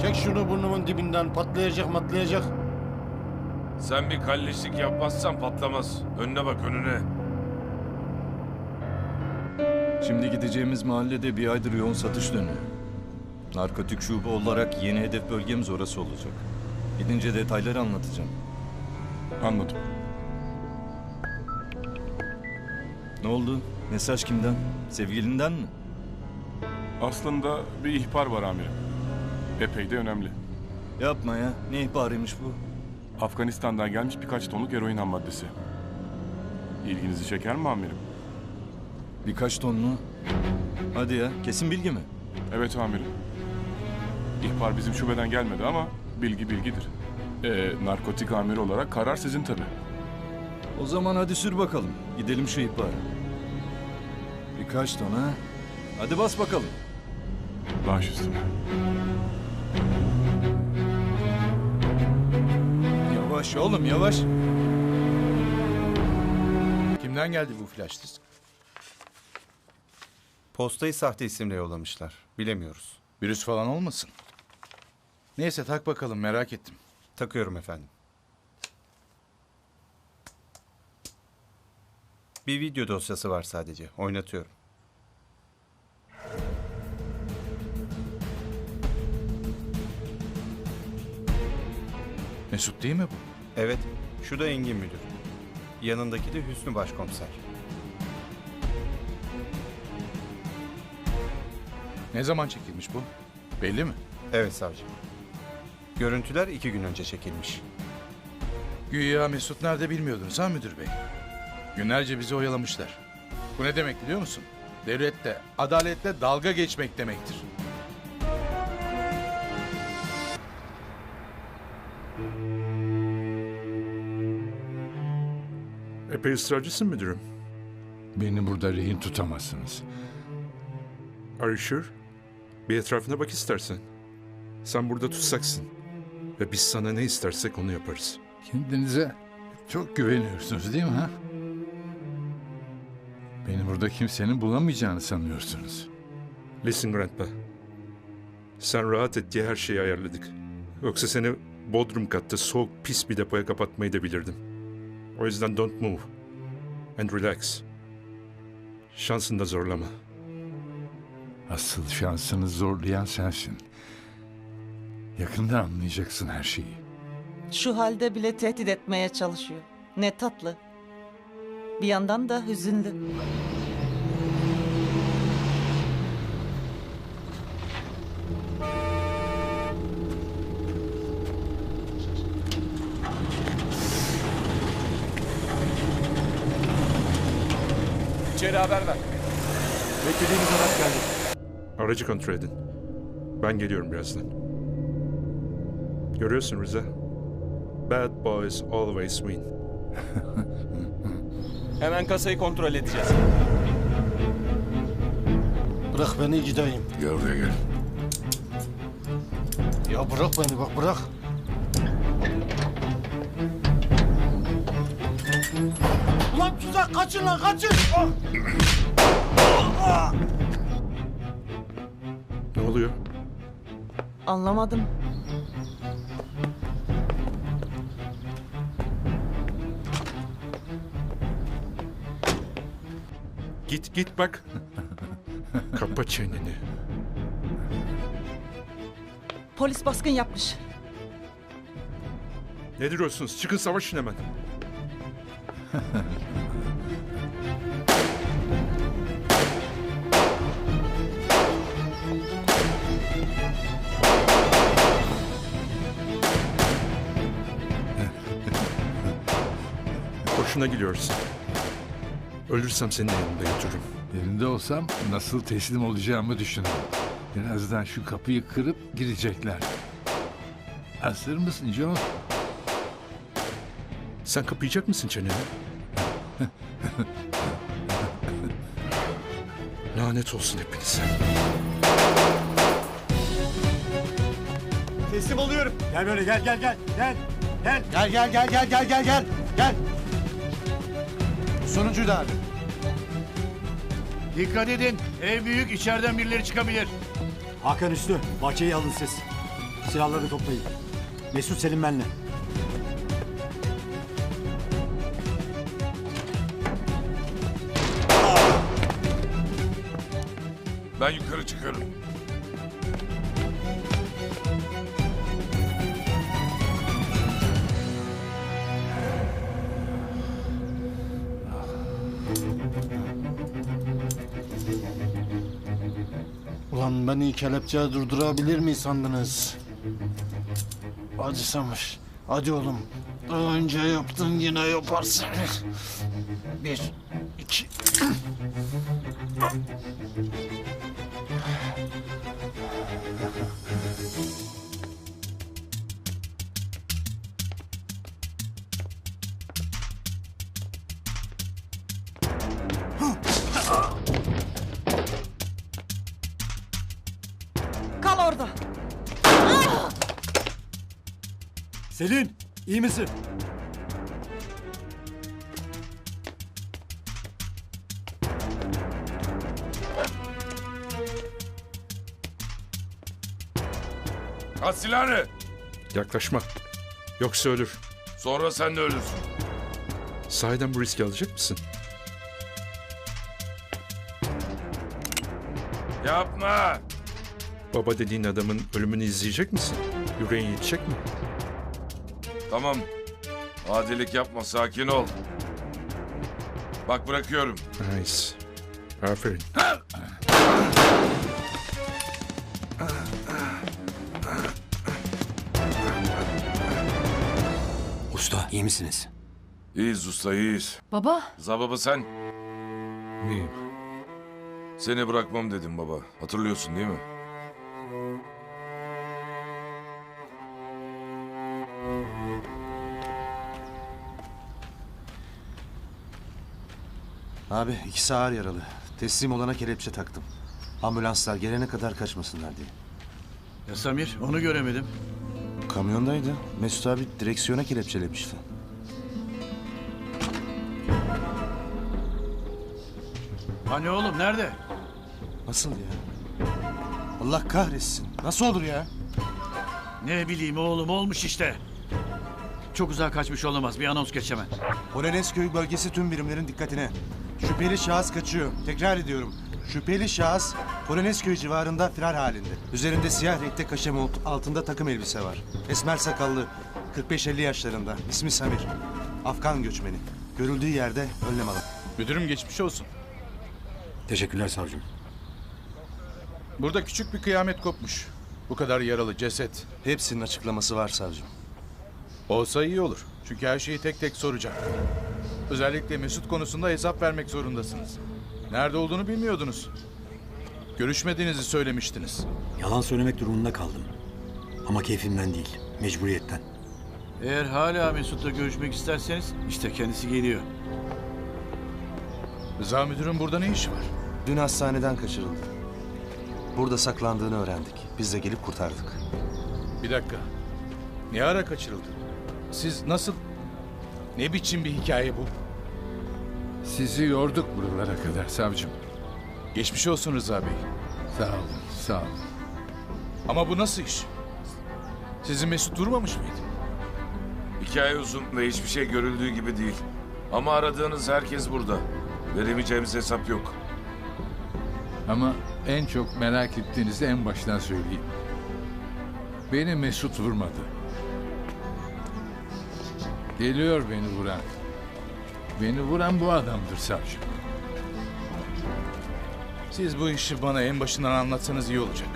Çek şunu burnumun dibinden patlayacak matlayacak. Sen bir kalleşlik yapmazsan patlamaz. Önüne bak önüne. Şimdi gideceğimiz mahallede bir aydır yoğun satış dönüyor. Narkotik şube olarak yeni hedef bölgemiz orası olacak. Gidince detayları anlatacağım. Anladım. Ne oldu? Mesaj kimden? Sevgilinden mi? Aslında bir ihbar var amirim. Epey de önemli. Yapma ya. Ne ihbarıymış bu? Afganistan'dan gelmiş birkaç tonluk eroin ham maddesi. İlginizi çeker mi amirim? Birkaç ton mu? Hadi ya. Kesin bilgi mi? Evet amirim. İhbar bizim şubeden gelmedi ama bilgi bilgidir. Ee, narkotik amiri olarak karar sizin tabii. O zaman hadi sür bakalım. Gidelim şu ihbara. Birkaç ton ha? Hadi bas bakalım. Baş üstüne. Yavaş oğlum yavaş. Kimden geldi bu flash disk? Postayı sahte isimle yollamışlar. Bilemiyoruz. Virüs falan olmasın? Neyse tak bakalım merak ettim. Takıyorum efendim. Bir video dosyası var sadece. Oynatıyorum. Mesut değil mi bu? Evet, şu da Engin Müdür. Yanındaki de Hüsnü Başkomiser. Ne zaman çekilmiş bu? Belli mi? Evet savcı. Görüntüler iki gün önce çekilmiş. Güya Mesut nerede bilmiyordunuz ha müdür bey? Günlerce bizi oyalamışlar. Bu ne demek biliyor musun? Devlette, adalette dalga geçmek demektir. Epey ısrarcısın müdürüm. Beni burada rehin tutamazsınız. Are you sure? Bir etrafına bak istersen. Sen burada tutsaksın. Ve biz sana ne istersek onu yaparız. Kendinize çok güveniyorsunuz değil mi ha? Beni burada kimsenin bulamayacağını sanıyorsunuz. Listen Grandpa. Sen rahat et diye her şeyi ayarladık. Yoksa seni bodrum katta soğuk pis bir depoya kapatmayı da bilirdim. O yüzden don't move. And relax. Şansını da zorlama. Asıl şansını zorlayan sensin. Yakında anlayacaksın her şeyi. Şu halde bile tehdit etmeye çalışıyor. Ne tatlı. Bir yandan da hüzünlü. Aracı kontrol edin. Ben geliyorum birazdan. Görüyorsun Rıza. Bad boys always win. Hemen kasayı kontrol edeceğiz. Bırak beni gideyim. Gel buraya gel. Ya bırak beni bak bırak. Ulan tuzak kaçın lan kaçın. Ne oluyor? Anlamadım. Git git bak. Kapa çeneni. Polis baskın yapmış. Ne duruyorsunuz? Çıkın savaşın hemen. Boşuna gidiyoruz. Ölürsem senin yanında götürürüm. Yerinde olsam nasıl teslim olacağımı düşünün. Birazdan şu kapıyı kırıp girecekler. Hazır mısın Joe? Sen kapayacak mısın çeneni? Lanet olsun hepinize. Teslim oluyorum. Gel böyle gel gel gel gel. Gel gel gel gel gel gel gel gel. Gel. Sonuncuyu da abi. Dikkat edin, ev büyük, içeriden birileri çıkabilir. Hakan Üstü, bahçeyi alın siz. Silahları toplayın. Mesut Selim benle. Ben yukarı çıkıyorum. Ulan beni kelepçeye durdurabilir mi sandınız? Hadi Samir. Hadi oğlum. Daha önce yaptın yine yaparsın. Bir, iki. Orada. Selin, iyi misin? At silahını. Yaklaşma. Yoksa ölür. Sonra sen de ölürsün. Sahiden bu riski alacak mısın? Yapma. Baba dediğin adamın ölümünü izleyecek misin? Yüreğin yetecek mi? Tamam. Adilik yapma, sakin ol. Bak bırakıyorum. Nice. Aferin. Usta, iyi misiniz? İyiyiz usta, iyiyiz. Baba, Zababa sen. İyiyim. Seni bırakmam dedim baba. Hatırlıyorsun değil mi? Abi ikisi ağır yaralı. Teslim olana kelepçe taktım. Ambulanslar gelene kadar kaçmasınlar diye. Ya Samir onu göremedim. Kamyondaydı. Mesut abi direksiyona kelepçelemişti. Hani oğlum nerede? Nasıl ya? Allah kahretsin. Nasıl olur ya? Ne bileyim oğlum olmuş işte. Çok uzağa kaçmış olamaz. Bir anons geç hemen. Polonezköy bölgesi tüm birimlerin dikkatine. Şüpheli şahıs kaçıyor. Tekrar ediyorum. Şüpheli şahıs Polonezköy civarında firar halinde. Üzerinde siyah renkte kaşemont, altında takım elbise var. Esmer sakallı, 45-50 yaşlarında. İsmi Samir. Afgan göçmeni. Görüldüğü yerde önlem alın. Müdürüm geçmiş olsun. Teşekkürler savcım. Burada küçük bir kıyamet kopmuş. Bu kadar yaralı ceset. Hepsinin açıklaması var savcım. Olsa iyi olur. Çünkü her şeyi tek tek soracak. Özellikle Mesut konusunda hesap vermek zorundasınız. Nerede olduğunu bilmiyordunuz. Görüşmediğinizi söylemiştiniz. Yalan söylemek durumunda kaldım. Ama keyfimden değil, mecburiyetten. Eğer hala Mesut'la görüşmek isterseniz işte kendisi geliyor. Rıza müdürün burada ne işi var? Dün hastaneden kaçırıldı. Burada saklandığını öğrendik. Biz de gelip kurtardık. Bir dakika. Ne ara kaçırıldı? Siz nasıl... Ne biçim bir hikaye bu? Sizi yorduk buralara kadar savcım. Geçmiş olsun Rıza Bey. Sağ olun, sağ olun. Ama bu nasıl iş? Sizi Mesut vurmamış mıydı? Hikaye uzun ve hiçbir şey görüldüğü gibi değil. Ama aradığınız herkes burada. Veremeyeceğimiz hesap yok. Ama en çok merak ettiğinizi en baştan söyleyeyim. Beni Mesut vurmadı. Geliyor beni vuran. Beni vuran bu adamdır savcım. Siz bu işi bana en başından anlatsanız iyi olacak.